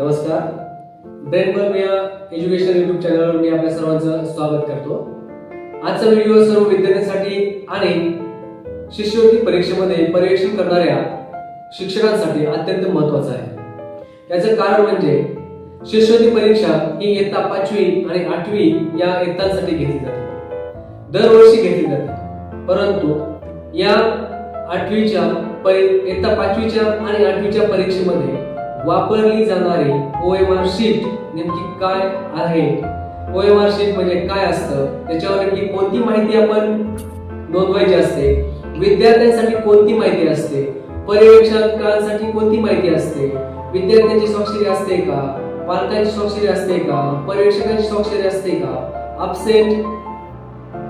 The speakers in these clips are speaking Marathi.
नमस्कार. ब्रेन बर्ग या एज्युकेशन युट्यूब चॅनलवर मी आपल्या सर्वांचं स्वागत करतो. आजचा व्हिडिओ सर्व विद्यार्थ्यांसाठी आणि शिष्यवृत्ती परीक्षेमध्ये पर्यवेक्षण करणाऱ्या शिक्षकांसाठी अत्यंत महत्त्वाचा आहे. याचं कारण म्हणजे शिष्यवृत्ती परीक्षा ही इयत्ता पाचवी आणि आठवी या इयत्तांसाठी घेतली जाते. दरवर्षी घेतली जाते. परंतु या आठवीच्या इयत्ता पाचवीच्या आणि आठवीच्या परीक्षेमध्ये वापरली जाणारी ओ एम आर शीट नेमकी काय आहे? ओ एम आर शीट म्हणजे काय असतं? त्याच्यावर नेमकी कोणती माहिती आपण नोंदवायची असते? विद्यार्थ्यांसाठी कोणती माहिती असते? पर्यवेक्षकांसाठी कोणती माहिती असते? विद्यार्थ्यांची स्वाक्षरी असते का? पालकांची स्वाक्षरी असते का? पर्यवेक्षकांची स्वाक्षरी असते का? अपसेंट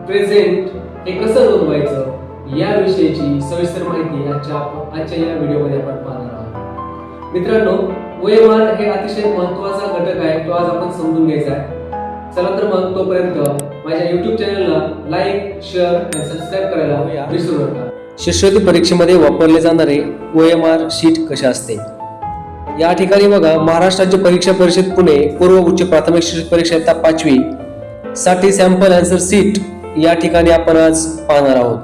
प्रेझेंट हे कसं नोंदवायचं? याविषयीची सविस्तर माहिती आजच्या आजच्या या व्हिडिओमध्ये आपण पाहतो मित्रांनो वयमान हे अतिशय महत्त्वाचा घटक आहे तो आज आपण समजून घ्यायचा आहे. चला तर मग तोपर्यंत माझ्या युट्यूब चॅनलला लाईक शेअर आणि सबस्क्राईब करायला विसरू नका. शिष्यवृत्ती परीक्षेमध्ये वापरले जाणारे ओएमआर शीट कशा असते? या ठिकाणी बघा महाराष्ट्र राज्य परीक्षा परिषद पुणे पूर्व उच्च प्राथमिक शिक्षक परीक्षा इयत्ता पाचवी. साठी सॅम्पल अँसर सीट या ठिकाणी आपण आज पाहणार आहोत.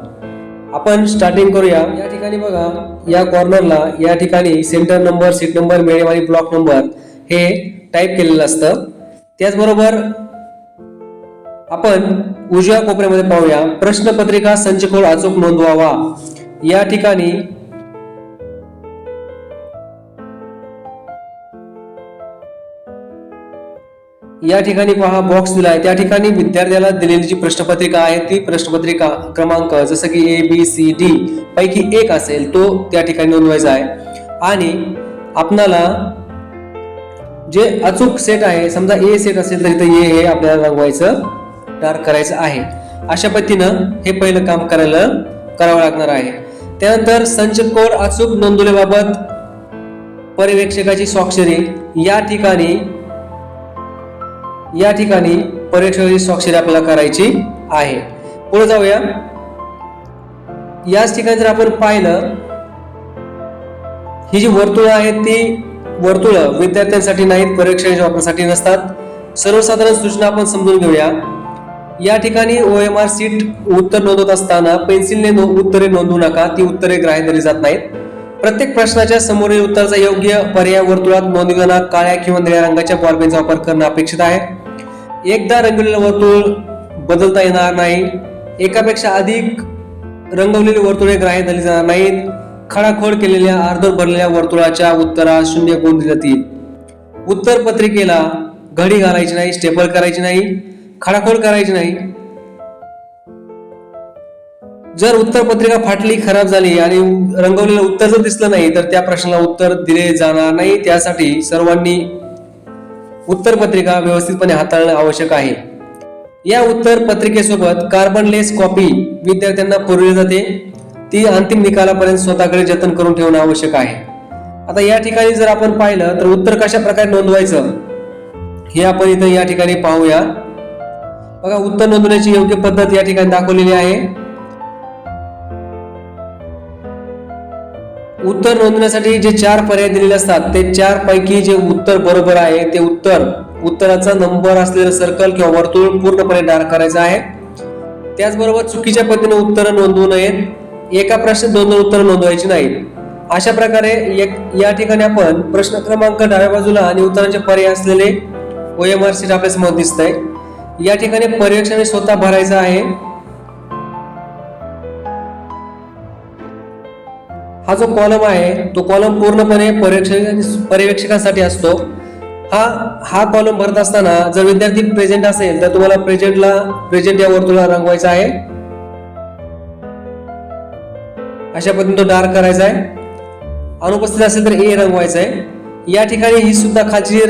आपण स्टार्टिंग करूया. या ठिकाणी बघा या कॉर्नरला या ठिकाणी सेंटर नंबर सीट नंबर मेळेवाली आणि ब्लॉक नंबर हे टाईप केलेलं असतं. त्याचबरोबर आपण उजव्या कोपऱ्यामध्ये पाहूया. प्रश्नपत्रिका संचकोड अचूक नोंदवावा. या ठिकाणी या ठिकाणी पहा बॉक्स दिलाय त्या ठिकाणी विद्यार्थ्याला दिलेली जी प्रश्नपत्रिका आहे ती प्रश्नपत्रिका क्रमांक जसं की ए बी सी डी पैकी एक असेल तो त्या ठिकाणी नोंदवायचा आहे. आणि आपणाला जे अचूक सेट आहे समजा ए सेट असेल तर इथं ए हे आपल्याला रंगवायचं डार्क करायचं आहे. अशा पद्धतीनं हे पहिलं काम करायला करावं लागणार आहे. त्यानंतर संच कोड अचूक नोंदवल्याबाबत पर्यवेक्षकाची स्वाक्षरी या ठिकाणी या ठिकाणी परीक्षेची स्वाक्षरी आपल्याला करायची आहे. पुढे जाऊया. याच ठिकाणी जर आपण पाहिलं ही जी वर्तुळं आहेत ती वर्तुळं विद्यार्थ्यांसाठी नाहीत परीक्षेच्या वापरासाठी नसतात. सर्वसाधारण सूचना आपण समजून घेऊया. या ठिकाणी ओ एम आर सीट उत्तर नोंदवत असताना पेन्सिलने नो- उत्तरे नोंदवू नका ती उत्तरे ग्राह्य धरली जात नाहीत. प्रत्येक प्रश्नाच्या समोरील उत्तराचा योग्य पर्याय वर्तुळात नोंदविताना काळ्या किंवा निळ्या रंगाच्या बॉलपेनचा वापर करणं अपेक्षित आहे. एकदा रंगवलेलं वर्तुळ बदलता येणार नाही. एकापेक्षा अधिक रंगवलेली वर्तुळे ग्राह्य धरली जाणार नाहीत. खडाखोड केलेल्या अर्धोर भरलेल्या वर्तुळाच्या उत्तरात शून्य गुण दिले जातील उत्तर पत्रिकेला घडी घालायची नाही स्टेपल करायची नाही खडाखोड करायची नाही. जर उत्तर पत्रिका फाटली खराब झाली आणि रंगवलेलं उत्तर जर दिसलं नाही तर त्या प्रश्नाला उत्तर दिले जाणार नाही. त्यासाठी सर्वांनी उत्तरपत्रिका व्यवस्थितपणे हाताळणं आवश्यक आहे. या उत्तर पत्रिकेसोबत कार्बनलेस कॉपी विद्यार्थ्यांना पुरवली जाते. ती अंतिम निकालापर्यंत स्वतःकडे जतन करून ठेवणं आवश्यक आहे. आता या ठिकाणी जर आपण पाहिलं तर उत्तर कशा प्रकारे नोंदवायचं? हे आपण इथं या ठिकाणी पाहूया. बघा उत्तर नोंदवण्याची योग्य पद्धत या ठिकाणी दाखवलेली आहे. उत्तर नोंदण्यासाठी जे चार पर्याय दिलेले असतात ते चार पैकी जे उत्तर बरोबर आहे ते उत्तर उत्तराचा नंबर असलेलं सर्कल किंवा वर्तुळ पूर्णपणे डार्क करायचं आहे. त्याचबरोबर चुकीच्या पद्धतीने उत्तर नोंदवू नयेत. एका प्रश्न दोन दोन उत्तर नोंदवायची नाहीत. अशा प्रकारे एक- या ठिकाणी आपण प्रश्न क्रमांक डाव्या बाजूला आणि उत्तरांचे पर्याय असलेले ओ एम आर सीट आपल्यासमोर दिसत आहे या ठिकाणी पर्यवेक्षण स्वतः भरायचं आहे. हा जो कॉलम आहे तो कॉलम पूर्णपणे पर्यवेक्षक पर्यवेक्षकांसाठी असतो. हा हा कॉलम भरत असताना जर विद्यार्थी प्रेझेंट असेल तर तुम्हाला प्रेझेंटला प्रेझेंट या वर्तुळाला रंगवायचा आहे. अशा पद्धतीने तो डार्क करायचा आहे. अनुपस्थित असेल तर ए रंगवायचा आहे. या ठिकाणी ही सुद्धा खालची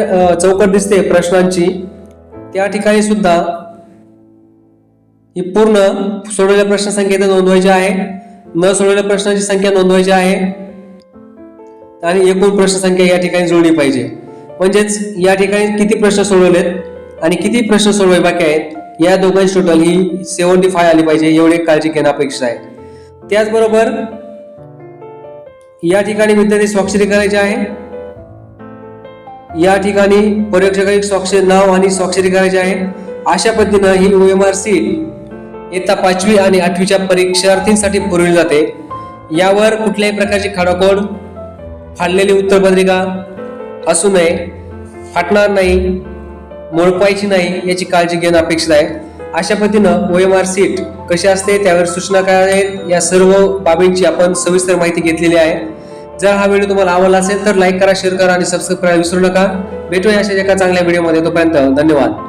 चौकट दिसते प्रश्नांची. त्या ठिकाणी सुद्धा ही पूर्ण सोडवलेल्या प्रश्नसंख्येत नोंदवायची आहे. न सोडवलेल्या प्रश्नांची संख्या नोंदवायची आहे. आणि एकूण प्रश्न संख्या या ठिकाणी जुळली पाहिजे. म्हणजेच या ठिकाणी किती प्रश्न सोडवलेत आणि किती प्रश्न सोडवाय बाकी आहेत या दोघांची टोटल ही सेव्हन्टी फाय आली पाहिजे एवढी काळजी घेणं अपेक्षित आहे. त्याचबरोबर या ठिकाणी विद्यार्थी स्वाक्षरी करायची आहे. या ठिकाणी परीक्षकाची स्वाक्षरी नाव आणि स्वाक्षरी करायची आहे. अशा पद्धतीनं ही ओ एम आर सीट इयत्ता पाचवी आणि आठवीच्या परीक्षार्थींसाठी पुरवली जाते. यावर कुठल्याही प्रकारची खाडाखोड फाडलेली उत्तरपत्रिका असू नये फाटणार नाही मोडपायची नाही याची काळजी घेणं अपेक्षित आहे. अशा पद्धतीनं ओ एम आर सीट कशी असते त्यावर सूचना काय आहेत या सर्व बाबींची आपण सविस्तर माहिती घेतलेली आहे. जर हा व्हिडिओ तुम्हाला आवडला असेल तर लाईक करा शेअर करा आणि सबस्क्राईब करायला विसरू नका. भेटूया अशा एका चांगल्या व्हिडिओमध्ये. तोपर्यंत धन्यवाद.